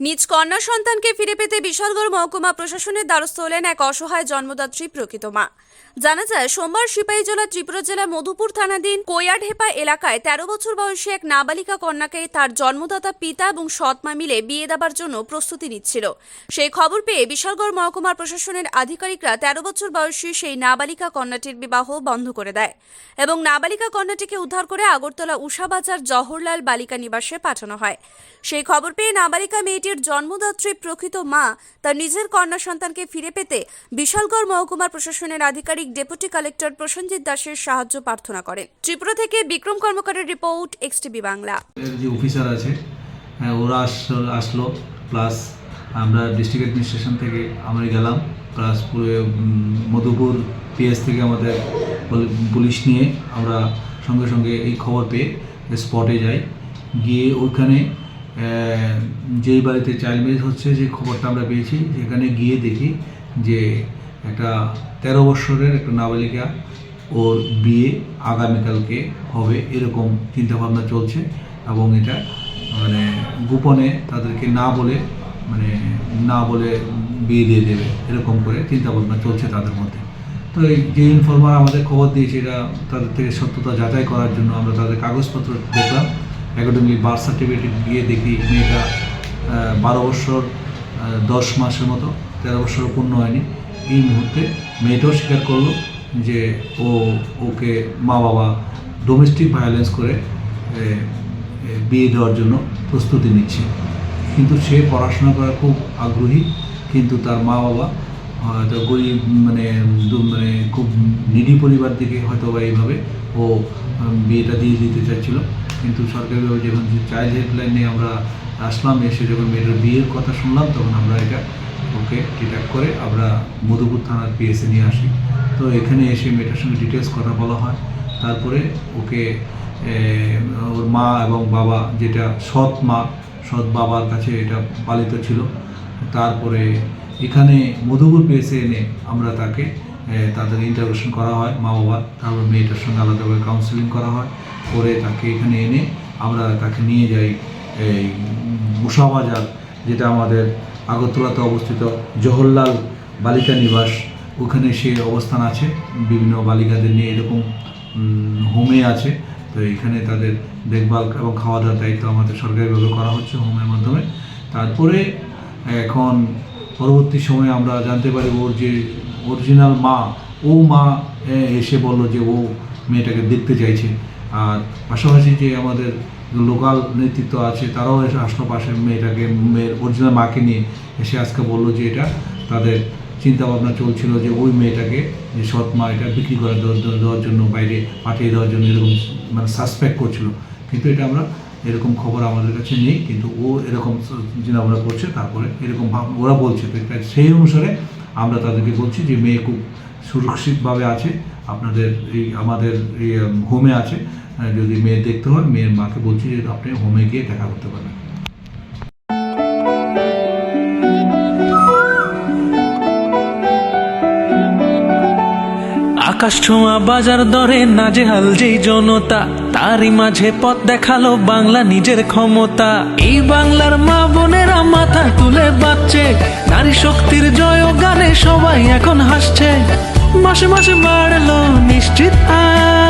নিজ কন্যা সন্তানকে ফিরে পেতে বিশালগড় মহকুমা প্রশাসনের দ্বারস্থ হলেন এক অসহায় জন্মদাত্রী প্রকৃত মা। জানা যায়, সোমবার সিপাহীজলা ত্রিপুরা জেলার মধুপুর থানাধীন কোয়াঢেপা এলাকায় তেরো বছর বয়সী এক নাবালিকা কন্যাকে তার জন্মদাতা পিতা এবং সৎমা মিলে বিয়ে দেবার জন্য প্রস্তুতি নিচ্ছিল। সেই খবর পেয়ে বিশালগড় মহকুমার প্রশাসনের আধিকারিকরা তেরো বছর বয়সী সেই নাবালিকা কন্যাটির বিবাহ বন্ধ করে দেয় এবং নাবালিকা কন্যাটিকে উদ্ধার করে আগরতলা উষাবাজার জওহরলাল বালিকা নিবাসে পাঠানো হয়। সেই খবর পেয়ে নাবালিকা মেয়েটির জন্মদাত্রী প্রকৃত মা তার নিজের কন্যা সন্তানকে ফিরে পেতে বিশালগড় মহকুমার প্রশাসনের আধিকারিক ডেপুটি কালেক্টর প্রসেনজিৎ দাসের সাহায্য প্রার্থনা করেন। ত্রিপুরা থেকে বিক্রম কর্মকারের রিপোর্ট এক্সটিভি বাংলা। যে অফিসার আছে হ্যাঁ ওরা আসলো প্লাস আমরা ডিস্ট্রিক্ট অ্যাডমিনিস্ট্রেশন থেকে আমরা গেলাম, প্লাস পুরো মধুপুর পিএস থেকে আমাদের পুলিশ নিয়ে আমরা সঙ্গে সঙ্গে এই খবর পেয়ে স্পটে যাই। গিয়ে ওইখানে যেই বাড়িতে চাইল্ড ম্যারেজ হচ্ছে যে খবরটা আমরা পেয়েছি। সেখানে গিয়ে দেখি যে একটা তেরো বছরের একটা নাবালিকা ওর বিয়ে আগামীকালকে হবে, এরকম চিন্তাভাবনা চলছে এবং এটা মানে গোপনে তাদেরকে না বলে মানে না বলে বিয়ে দিয়ে দেবে, এরকম করে চিন্তাভাবনা চলছে তাদের মধ্যে। তো এই যে ইনফরমার আমাদের খবর দিয়েছে, এটা তাদের থেকে সত্যতা যাচাই করার জন্য আমরা তাদের কাগজপত্র দেখলাম। অ্যাকাডেমি বার্থ সার্টিফিকেট গিয়ে দেখি মেয়েটা বারো বছর দশ মাসের মতো, তেরো বছর পূর্ণ হয়নি। এই মুহূর্তে মেয়েটাও স্বীকার করল যে ও ওকে মা বাবা ডোমেস্টিক ভায়োলেন্স করে বিয়ে দেওয়ার জন্য প্রস্তুতি নিচ্ছে। কিন্তু সে পড়াশোনা করার খুব আগ্রহী, কিন্তু তার মা বাবা হয়তো গরিব মানে মানে খুব নিডি পরিবার থেকে হয়তো বা এইভাবে ও বিয়েটা দিয়ে দিতে চাচ্ছিল কিন্তু সরকারিভাবে যখন চাইল্ড হেল্পলাইন আমরা আসলাম, এসে যখন মেয়েটার বিয়ের কথা শুনলাম, তখন আমরা এটা ওকে ডিটেক্ট করে আমরা মধুপুর থানার পিএসে নিয়ে আসি। তো এখানে এসে মেয়েটার সঙ্গে ডিটেলস কথা বলা হয়। তারপরে ওকে ওর মা এবং বাবা যেটা সৎ মা, সৎ বাবার কাছে এটা পালিত ছিল। তারপরে এখানে মধুপুর পিএসে এনে আমরা তাকে তাদের ইন্টারভিউশন করা হয়, মা বাবার তারপর মেয়েটার সঙ্গে আলাদাভাবে কাউন্সিলিং করা হয়। করে তাকে এখানে এনে আমরা তাকে নিয়ে যাই, এই মুসাবাজার যেটা আমাদের আগরতলাতে অবস্থিত জওহরলাল বালিকা নিবাস, ওখানে সে অবস্থান আছে। বিভিন্ন বালিকাদের নিয়ে এরকম হোমে আছে। তো এখানে তাদের দেখভাল এবং খাওয়া দাওয়ার দায়িত্ব আমাদের সরকারিভাবে করা হচ্ছে হোমের মাধ্যমে। তারপরে এখন পরবর্তী সময়ে আমরা জানতে পারি ওর যে অরিজিনাল মা, ও মা এসে বলল যে ও মেয়েটাকে দেখতে চাইছে। আর পাশাপাশি যে আমাদের লোকাল নেতৃত্ব আছে, তারাও এসে আসলো পাশে মেয়েটাকে, মেয়ের অরিজিনাল মাকে নিয়ে এসে আজকে বলল যে এটা তাদের চিন্তা ভাবনা চলছিল যে ওই মেয়েটাকে যে সৎ মা এটা বিক্রি করে দেওয়ার জন্য বাইরে পাঠিয়ে দেওয়ার জন্য এরকম মানে সাসপেক্ট করছিল। কিন্তু এটা আমরা এরকম খবর আমাদের কাছে নেই, কিন্তু ও এরকম চিন্তা ভাবনা করছে, তারপরে এরকম ওরা বলছে। তো এটা সেই অনুসারে আমরা তাদেরকে বলছি যে মেয়ে খুব সুরক্ষিতভাবে আছে, আপনাদের এই আমাদের এই হোমে আছে যদি মেয়ে দেখতে হয়, মেয়ের মাকে বলছি যে আপনি হোমে গিয়ে দেখা করতে পারবেন। আকাশ ছোঁয়া বাজার দরে নাজেহাল যেই জনতা, তারই মাঝে পথ দেখাল বাংলা নিজের ক্ষমতা। এই বাংলার মা বোনেরা মাথা তুলে বাঁচছে, নারী শক্তির জয় গানে সবাই এখন হাসছে। মাসে মাসে বাড়লো নিশ্চিত আয়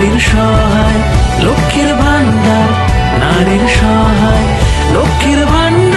নারীর সহায় লক্ষ্মীর ভান্ডার নারীর সহায় লক্ষ্মীর ভান্ডার